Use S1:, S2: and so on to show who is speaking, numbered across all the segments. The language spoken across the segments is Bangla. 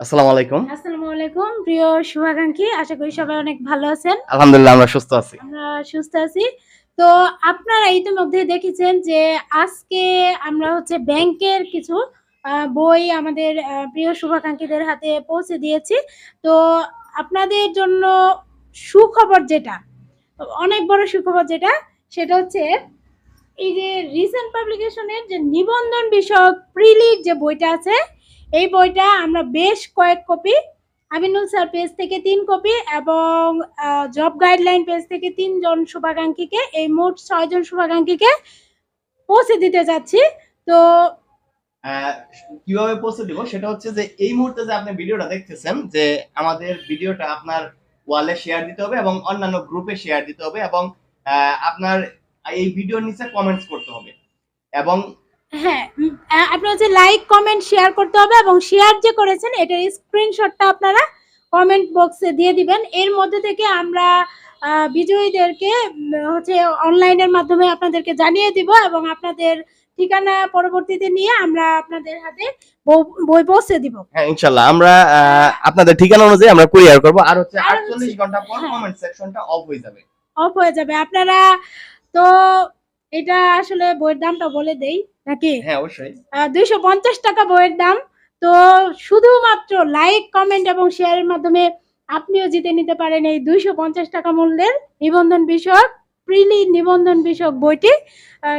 S1: আসসালামু আলাইকুম।
S2: আসসালামু আলাইকুম। প্রিয় শুভাকাঙ্ক্ষী আশা করি সবাই অনেক ভালো আছেন।
S1: আলহামদুলিল্লাহ আমরা সুস্থ আছি।
S2: আমরা সুস্থ আছি। তো আপনারা ইতিমধ্যে দেখেছেন যে আজকে আমরা হচ্ছে ব্যাংকের কিছু বই আমাদের প্রিয় শুভাকাঙ্ক্ষীদের হাতে পৌঁছে দিয়েছি। তো আপনাদের জন্য সুখবর যেটা অনেক বড় সুখবর যেটা সেটা হচ্ছে এই যে রিসেন্ট পাবলিকেশনের যে নিবন্ধন বিষয়ক প্রিলিগ যে বইটা আছে, এই বইটা আমরা বেশ কয়েক কপি আমিনুল স্যার পেজ থেকে তিন কপি এবং জব গাইডলাইন পেজ থেকে তিনজন শুভাকাঙ্ক্ষীকে, এই মোট ছয়জন শুভাকাঙ্ক্ষীকে পৌঁছে দিতে যাচ্ছি। তো
S1: কীভাবে পৌঁছে দিব? সেটা হচ্ছে যে এই মুহূর্তে যে আপনি ভিডিওটা দেখতেছেন, যে আমাদের ভিডিওটা আপনার ওয়ালে শেয়ার দিতে হবে এবং অন্যান্য গ্রুপে শেয়ার দিতে হবে এবং আপনার এই ভিডিওর নিচে কমেন্টস করতে হবে। এবং
S2: হ্যাঁ আপনার হচ্ছে লাইক কমেন্ট শেয়ার করতে হবে এবং শেয়ার যে করেছেন এটার স্ক্রিনশটটা আপনারা কমেন্ট বক্সে দিয়ে দিবেন। এর মধ্যে থেকে আমরা আহ, বিজয়ীদেরকে হচ্ছে অনলাইনের মাধ্যমে আপনাদেরকে জানিয়ে দিব এবং আপনাদের ঠিকানা পরবর্তীতে নিয়ে আমরা আপনাদের হাতে বই পৌঁছে দিব।
S1: হ্যাঁ ইনশাল্লাহ আমরা আহ, আপনাদের ঠিকানা অনুযায়ী আমরা কুরিয়ার করব। আর হচ্ছে
S2: আর হচ্ছে-
S1: আটচল্লিশ ঘণ্টা পর। কমেন্ট সেকশনটা অফ হয়ে যাবে।
S2: অফ হয়ে যাবে। আপনারা তো এটা আসলে বইয়ের দামটা বলে দেই নাকি?
S1: হ্যাঁ অবশ্যই।
S2: দুইশো পঞ্চাশ টাকা বইয়ের দাম। তো শুধুমাত্র লাইক কমেন্ট এবং শেয়ারের মাধ্যমে আপনিও জিতে নিতে পারেন এই দুইশো পঞ্চাশ টাকা মূল্যের নিবন্ধন বিষয়ক প্রিলি নিবন্ধন বিষয়ক বইটি।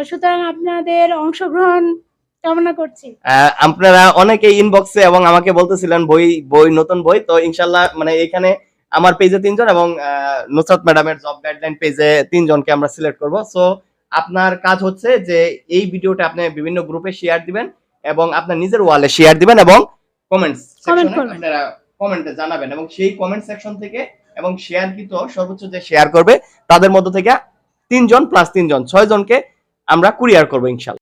S2: সুতরাং আপনাদের অংশগ্রহণ কামনা করছি।
S1: আপনারা অনেকে ইনবক্সে এবং আমাকে বলতেছিলেন বই বই নতুন বই তো ইনশাল্লাহ মানে এখানে আমার পেজে তিনজন এবং নুসরাত ম্যাডামের জব গাইডলাইন পেজে তিনজনকে আমরা সিলেক্ট করব সো আপনার কাজ হচ্ছে যে এই ভিডিওটা আপনি বিভিন্ন গ্রুপে শেয়ার দিবেন এবং আপনার নিজের ওয়ালে শেয়ার দিবেন এবং কমেন্টস। আপনারা কমেন্টে জানাবেন এবং সেই কমেন্ট সেকশন থেকে এবং শেয়ার শেয়ারকৃত সর্বোচ্চ যে শেয়ার করবে তাদের মধ্য থেকে তিনজন প্লাস তিনজন ছয় জনকে আমরা কুরিয়ার করব ইনশাল্লাহ